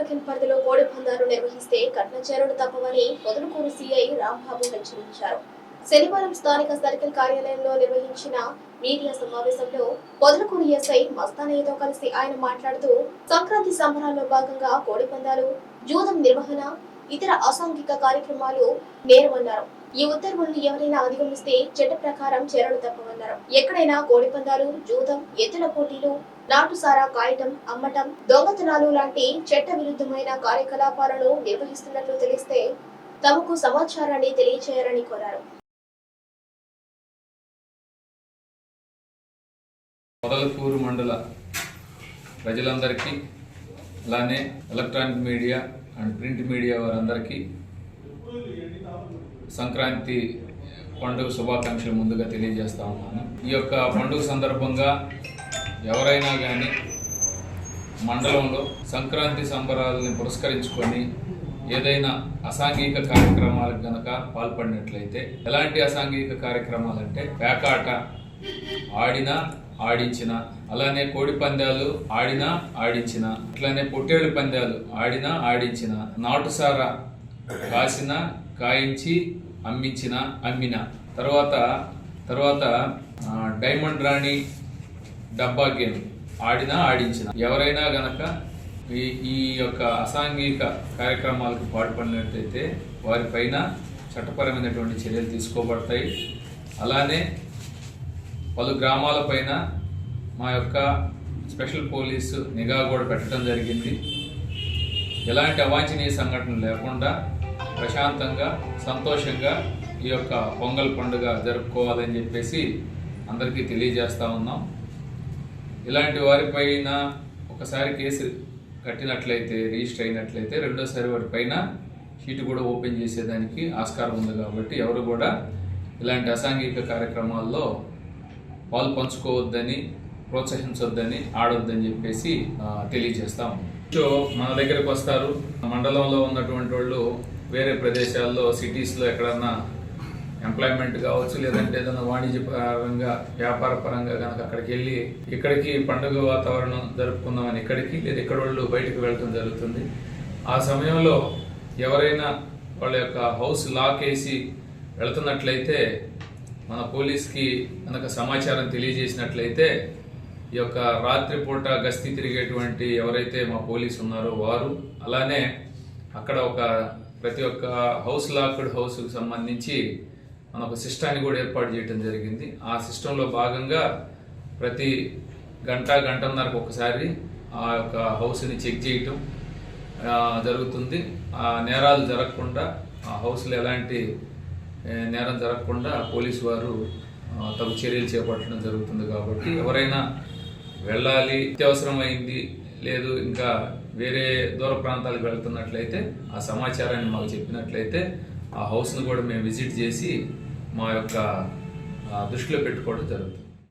Circle పరిధిలో కోడి పందాలు నిర్వహిస్తే కఠిన చర్యలు తప్పవని పొదలకూరు సీఐ రాంబాబు హెచ్చరించారు. శనివారం స్థానిక సర్కిల్ కార్యాలయంలో నిర్వహించిన మీడియా సమావేశంలో పొదలకూరు ఎస్ఐ మస్తానయ్యతో కలిసి ఆయన మాట్లాడుతూ సంక్రాంతి సంబరాల్లో భాగంగా కోడి పందాలు జూదం నిర్వహణ ఇతర అసాంఘిక కార్యక్రమాలు నేరమన్నారు ఈ ఉత్తర్వులను ఎవరైనా అధిగమిస్తే చట్ట ప్రకారం చర్యలు తప్పవన్నారు ఎక్కడైనా కోడి పందాలు జూదం ఎత్తుల పోటీలు నాటుసారా కాయటం అమ్మటం దొంగతనాలు లాంటి చట్ట విరుద్ధమైన కార్యకలాపాలను నిర్వహిస్తున్నట్లు తెలిస్తే తమకు సమాచారాన్ని తెలియచేయాలని కోరారు. మండల ప్రజలందరికీ అలానే electronic media and print media వారందరికీ సంక్రాంతి పండుగ శుభాకాంక్షలు ముందుగా తెలియజేస్తా ఉన్నాను. ఈ యొక్క పండుగ సందర్భంగా ఎవరైనా కానీ మండలంలో సంక్రాంతి సంబరాలని పురస్కరించుకొని ఏదైనా అసాంఘిక కార్యక్రమాలకు గనక పాల్పడినట్లయితే ఎలాంటి అసాంఘిక కార్యక్రమాలంటే పేకాట ఆడిన ఆడించిన. అలానే కోడి పందాలు ఆడిన ఆడించిన. అట్లానే పొట్టేడు పందాలు ఆడిన ఆడించిన. నాటుసార కాసిన కాయించి అమ్మించిన అమ్మిన. తర్వాత తర్వాత డైమండ్ రాణి డబ్బా గేమ్ ఆడినా ఆడించిన. ఎవరైనా గనక ఈ ఈ యొక్క అసాంఘిక కార్యక్రమాలకు పాల్పడినట్లయితే వారిపైన చట్టపరమైనటువంటి చర్యలు తీసుకోబడతాయి. అలానే పలు గ్రామాలపైన మా యొక్క స్పెషల్ పోలీసు నిఘా కూడా పెట్టడం జరిగింది. ఎలాంటి అవాంఛనీయ సంఘటనలు లేకుండా ప్రశాంతంగా సంతోషంగా ఈ యొక్క పొంగల్ పండుగ జరుపుకోవాలని చెప్పేసి అందరికీ తెలియజేస్తూ ఉన్నాం. ఇలాంటి వారిపైన ఒకసారి కేసు కట్టినట్లయితే రిజిస్టర్ అయినట్లయితే రెండోసారి వారిపైన షీట్ కూడా ఓపెన్ చేసేదానికి ఆస్కారం ఉంది కాబట్టి ఎవరు కూడా ఇలాంటి అసాంఘిక కార్యక్రమాల్లో పాలు పంచుకోవద్దని ప్రోత్సహించొద్దని ఆడొద్దని చెప్పేసి తెలియజేస్తాం సో మన దగ్గరకు వస్తారు. మండలంలో ఉన్నటువంటి వాళ్ళు వేరే ప్రదేశాల్లో సిటీస్లో ఎక్కడన్నా ఎంప్లాయ్మెంట్ కావచ్చు లేదంటే ఏదైనా వాణిజ్య పరంగా వ్యాపార పరంగా కనుక అక్కడికి వెళ్ళి ఇక్కడికి పండుగ వాతావరణం జరుపుకుందామని ఇక్కడికి లేదా ఇక్కడ వాళ్ళు బయటకు వెళ్ళటం జరుగుతుంది. ఆ సమయంలో ఎవరైనా వాళ్ళ యొక్క హౌస్ లాక్ వేసి వెళ్తున్నట్లయితే మన పోలీస్కి కనుక సమాచారం తెలియజేసినట్లయితే ఈ యొక్క రాత్రిపూట గస్తీ తిరిగేటువంటి ఎవరైతే మా పోలీసు ఉన్నారో వారు అలానే అక్కడ ఒక ప్రతి ఒక్క హౌస్ లాక్డ్ హౌస్కి సంబంధించి మన ఒక సిస్టాన్ని కూడా ఏర్పాటు చేయడం జరిగింది. ఆ సిస్టంలో భాగంగా ప్రతి గంట గంటన్నరకు ఒకసారి ఆ యొక్క హౌస్ని చెక్ చేయటం జరుగుతుంది. ఆ నేరాలు జరగకుండా ఆ హౌస్లో ఎలాంటి నేరం జరగకుండా పోలీసు వారు తగు చర్యలు చేపట్టడం జరుగుతుంది కాబట్టి ఎవరైనా వెళ్ళాలి అత్యవసరమైంది లేదు ఇంకా వేరే దూర ప్రాంతాలకు వెళ్తున్నట్లయితే ఆ సమాచారాన్ని మాకు చెప్పినట్లయితే ఆ హౌస్ను కూడా మేము విజిట్ చేసి మా యొక్క దృష్టిలో పెట్టుకోవడం జరుగుతుంది.